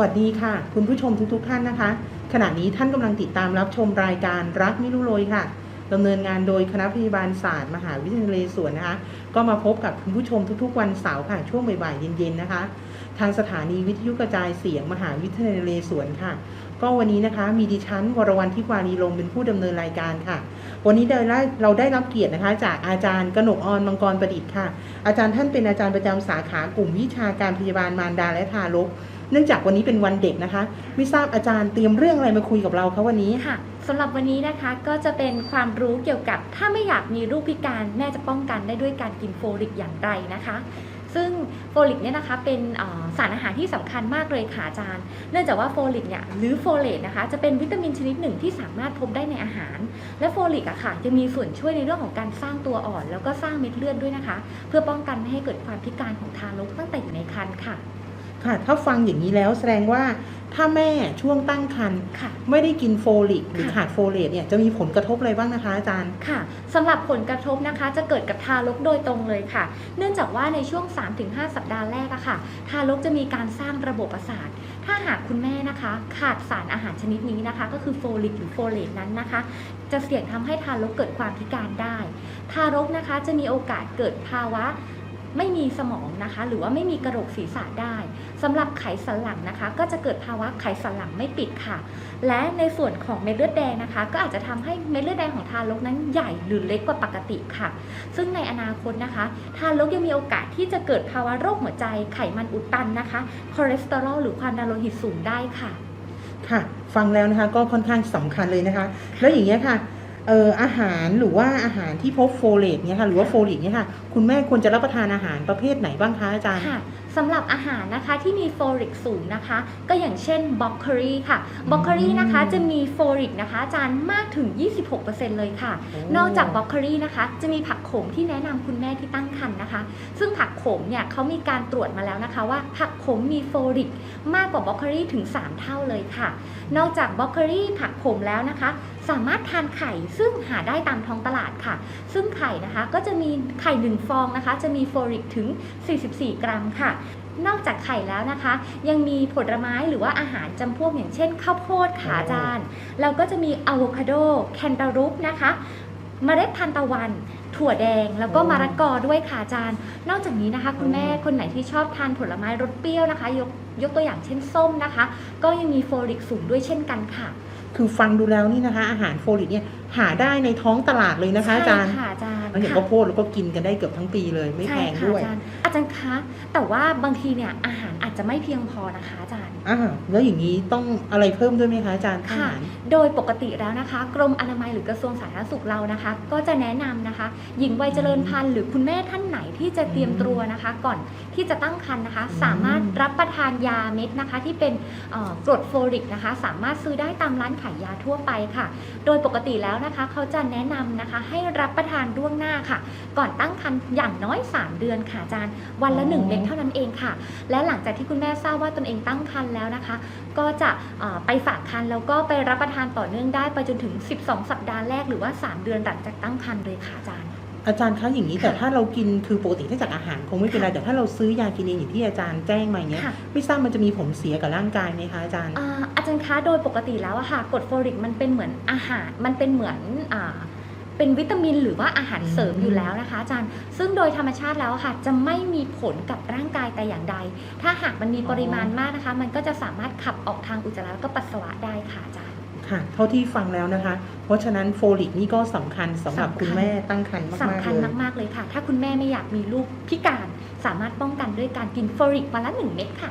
วัสดีค่ะ คุณผู้ชมทุกๆท่านนะคะ ขณะนี้ท่านกำลังติดตามรับชมรายการรักไม่รู้โรยค่ะดำเนินงานโดยคณะพยาบาลศาสตร์มหาวิทยาลัยนเรศวรนะคะ ก็มาพบกับคุณผู้ชมทุกๆ วันเสาร์ค่ะช่วงบ่ายๆเย็นๆนะคะ ทางสถานีวิทยุกระจายเสียงมหาวิทยาลัยนเรศวรค่ะ ก็วันนี้นะคะมีดิฉันวรวรรณทิพวารีลงเป็นผู้ดำเนินรายการค่ะ วันนี้เราได้เราได้รับเกียรตินะคะ จากอาจารย์กนกออนมังกรประดิษฐ์ค่ะ อาจารย์ท่านเป็นอาจารย์ประจำสาขากลุ่มวิชาการพยาบาลมารดาและทารก เนื่องจากวันนี้เป็นวันเด็กนะคะ ไม่ทราบอาจารย์เตรียมเรื่องอะไรมาคุยกับเราคะวันนี้ค่ะสำหรับวันนี้นะคะก็จะเป็นความรู้เกี่ยวกับถ้าไม่อยากมีลูกพิการแม่จะป้องกันได้ด้วยการกินโฟลิกอย่างไรนะคะ ซึ่งโฟลิกเนี่ยนะคะเป็นสารอาหารที่สำคัญมากเลยค่ะอาจารย์ เนื่องจากว่าโฟลิกเนี่ยหรือโฟเลตนะคะจะเป็นวิตามินชนิดหนึ่งที่สามารถพบได้ในอาหาร และโฟลิกอะค่ะจะมีส่วนช่วยในเรื่องของการสร้างตัวอ่อน แล้วก็สร้างเม็ดเลือดด้วยนะคะ เพื่อป้องกันไม่ให้เกิดความพิการของทารกตั้งแต่อยู่ในครรภ์ค่ะ ค่ะ ถ้าฟังอย่างนี้แล้วแสดงว่าถ้าแม่ช่วงตั้งครรภ์ค่ะ ไม่ได้กินโฟลิกหรือค่ะขาดโฟเลตเนี่ยจะมีผลกระทบอะไรบ้างนะคะอาจารย์ค่ะสำหรับผลกระทบนะคะจะเกิดกับทารกโดยตรงเลยค่ะ เนื่องจากว่าในช่วง 3-5 สัปดาห์แรกอะค่ะ ทารกจะมีการสร้างระบบประสาทถ้าหากคุณแม่นะคะ ขาดสารอาหารชนิดนี้นะคะ ก็คือโฟลิกหรือโฟเลตนั้นนะคะ จะเสี่ยงทำให้ทารกเกิดความพิการได้ ทารกนะคะจะมีโอกาสเกิดภาวะ ไม่มีสมองนะคะ หรือว่าไม่มีกระโหลกศีรษะได้สำหรับไขสันหลังนะคะ ก็จะเกิดภาวะไขสันหลังไม่ปิดค่ะ และในส่วนของเม็ดเลือดแดงนะคะ ก็อาจจะทำให้เม็ดเลือดแดงของทารกนั้นใหญ่หรือเล็กกว่าปกติค่ะ ซึ่งในอนาคตนะคะ ทารกยังมีโอกาสที่จะเกิดภาวะโรคหัวใจไขมันอุดตันนะคะคอเลสเตอรอลหรือความดันโลหิตสูงได้ค่ะ ค่ะ ฟังแล้วนะคะก็ค่อนข้างสำคัญเลยนะคะ แล้วอย่างเงี้ยค่ะ เอ่ออาหารหรือว่าอาหารที่พบโฟเลตเนี่ยค่ะหรือว่าโฟลิกเนี่ยค่ะคุณแม่ควรจะรับประทานอาหารประเภทไหนบ้างคะอาจารย์ ค่ะ สำหรับอาหารนะคะที่มีโฟลิกสูงนะคะ ก็อย่างเช่นบล็อกเกอรี่ค่ะบล็อกเกอรี่นะคะจะมีโฟลิกนะคะอาจารย์มากถึง 26%เลยค่ะโอ้นอกจากบล็อกเกอรี่นะคะ จะมีผักโขมที่แนะนำคุณแม่ที่ตั้งครรภ์นะคะ ซึ่งผักโขมเนี่ยเขามีการตรวจมาแล้วนะคะ ว่าผักโขมมีโฟลิกมากกว่าบล็อกเกอรี่ถึง 3 เท่าเลยค่ะ นอกจากบล็อกเกอรี่ผักโขมแล้วนะคะ สามารถทานไข่ซึ่งหาได้ตามท้องตลาดค่ะ ซึ่งไข่นะคะก็จะมีไข่หนึ่งฟองนะคะ จะมีโฟลิกถึง 44 กรัมค่ะ นอกจากไข่แล้วนะคะ ยังมีผลไม้หรือว่าอาหารจำพวกอย่างเช่นข้าวโพดค่ะโอ้อาจารย์แล้วก็จะมีอะโวคาโดแคนตาลูปนะคะเมล็ดทานตะวัน ถั่วแดงแล้วก็มะระกอด้วยค่ะอาจารย์ นอกจากนี้นะคะ คุณแม่คนไหนที่ชอบทานผลไม้รสเปรี้ยวนะคะ ยกยกตัวอย่างเช่นส้มนะคะ ก็ยังมีโฟลิกสูงด้วยเช่นกันค่ะ คือฟังดูแล้วนี่นะคะ อาหารโฟลิกเนี่ยหาได้ในท้องตลาดเลยนะคะอาจารย์ใช่ค่ะอาจารย์แล้วอย่างค่ะข้าวโพดเราก็กินกันได้เกือบทั้งปีเลยไม่แพงใช่ค่ะด้วยอาจารย์อาจารย์คะ แต่ว่าบางทีเนี่ยอาหารอาจจะไม่เพียงพอนะคะอาจารย์อ่าแล้วอย่างนี้ต้องอะไรเพิ่มด้วยไหมคะอาจารย์อาค่ะหารโดยปกติแล้วนะคะ กรมอนามัยหรือกระทรวงสาธารณสุขเรานะคะ ก็จะแนะนำนะคะ หญิงวัยเจริญพันธุ์หรือคุณแม่ท่านไหนที่จะเตรียมตัวนะคะ ก่อนที่จะตั้งครรภ์นะคะอืมสามารถรับประทานยาเม็ดนะคะ ที่เป็นเอ่อกรดโฟลิกนะคะ สามารถซื้อได้ตามร้านขายยาทั่วไปค่ะ โดยปกติแล้วนะคะ เขาจะแนะนำนะคะ ให้รับประทานล่วงหน้าค่ะ ก่อนตั้งครรภ์อย่างน้อย 3 เดือนค่ะอาจารย์ วันละ 1 เม็ดเท่านั้นเองค่ะ และหลังจากที่คุณแม่ทราบว่าตนเองตั้งครรภ์แล้วนะคะ ก็จะเอ่อไปฝากครรภ์แล้วก็ไปรับประทานต่อเนื่องได้ไปจนถึง 12 สัปดาห์แรกหรือว่า 3 เดือนหลังจากตั้งครรภ์เลยค่ะอาจารย์ อาจารย์คะอย่างนี้แต่ถ้าเรากินคือปกติถ้าจากอาหารคงไม่เป็นไรค่ะแต่ถ้าเราซื้อยากินเองอย่างที่อาจารย์แจ้งมาอย่างเงี้ย ค่ะ ไม่ทราบมันจะมีผลเสียกับร่างกายไหมคะอาจารย์ อ่าอาจารย์คะโดยปกติแล้วอะค่ะกรดโฟลิกมันเป็นเหมือนอาหาร มันเป็นเหมือนอ่าเป็นวิตามินหรือว่าอาหารเสริมอืม อยู่แล้วนะคะอาจารย์ ซึ่งโดยธรรมชาติแล้วอะค่ะจะไม่มีผลกับร่างกายแต่อย่างใด ถ้าหากมันมีปริมาณมากนะคะ มันก็จะสามารถขับออกทางอุจจาระแล้วก็ปัสสาวะได้ค่ะอาจารย์ ค่ะ เท่าที่ฟังแล้วนะคะ เพราะฉะนั้นโฟลิกนี่ก็สำคัญสำหรับสำคัญคุณแม่ตั้งครรภ์สำมากๆคัญเลยมากๆเลยค่ะ ถ้าคุณแม่ไม่อยากมีลูกพิการสามารถป้องกันด้วยการกินโฟลิกวันละหนึ่งเม็ดค่ะ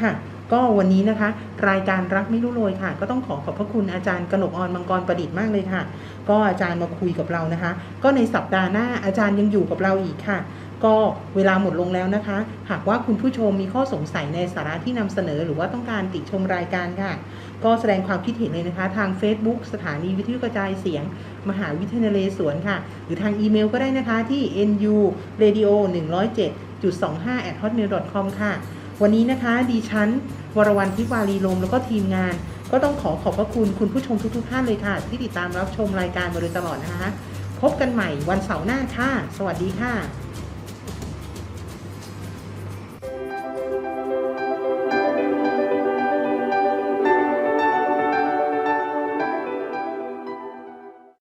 ค่ะก็วันนี้นะคะ รายการรักไม่รู้โรยค่ะ ก็ต้องขอขอบพระคุณอาจารย์กนกออนมังกรประดิษฐ์มากเลยค่ะ ก็อาจารย์มาคุยกับเรานะคะ ก็ในสัปดาห์หน้าอาจารย์ยังอยู่กับเราอีกค่ะ ก็เวลาหมดลงแล้วนะคะ หากว่าคุณผู้ชมมีข้อสงสัยในสาระที่นำเสนอ หรือว่าต้องการติชมรายการค่ะ ก็แสดงความคิดเห็นเลยนะคะ ทาง Facebook สถานีวิทยุกระจายเสียง มหาวิทยาลัยนเรศวรค่ะ หรือทางอีเมลก็ได้นะคะที่ nu radio 107.25 at hotmail com ค่ะ วันนี้นะคะดิฉัน วรวรรณทิวารีลมแล้วก็ทีมงาน ก็ต้องขอขอบพระคุณคุณผู้ชมทุกๆท่านเลยค่ะ ที่ติดตามรับชมรายการมาโดยตลอดนะคะ พบกันใหม่วันเสาร์หน้าค่ะ สวัสดีค่ะ